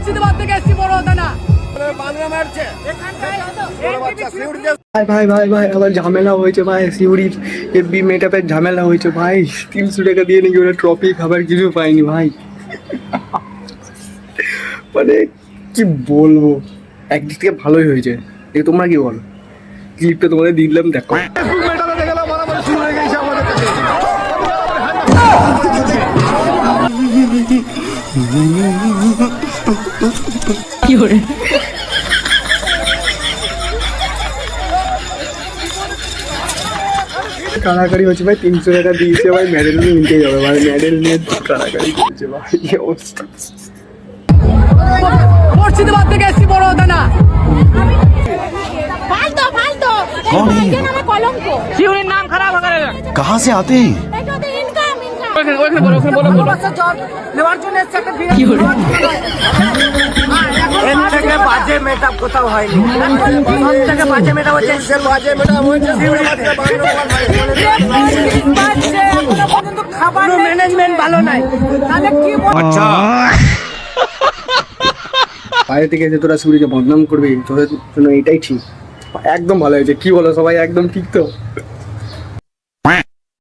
মুর্শিদাবাদ থেকে এসছি বড় হতা না ভাই ভাই ভাই ভাই আবার ঝামেলা হয়েছে ভাই সিউড়ির এফবি মেটাপের ঝামেলা হয়েছে ভাই। তিনশো টাকা দিয়ে নাকি ওরা ট্রফি খাবার কিছু পাইনি ভাই। মানে কি বলব? একদিক থেকে ভালোই হয়েছে। এই তোমরা কি বলো? ক্লিপটা তোমাদের দিলাম দেখো। কি করে? কাড়াকাড়ি হচ্ছে ভাই তিনশো টাকা দিয়েছে ভাই মেডেল নিতে যাবে ভাই মেডেল নিয়ে কাড়াকাড়ি করছে ভাই কি অবস্থা? মুর্শিদাবাদ থেকে হতো না। ফালতো ফালতো। নাম খারাপ কহাঁ সে আতে ওখানে ওখানে বলো ওখানে বলো বলো নেওয়ার জন্য একটা কি হলো বাইরে থেকে এসে তোরা শুরুকে বদনাম করবি তোদের জন্য এটাই ঠিক একদম ভালো হয়েছে কি বলো সবাই একদম ঠিক তো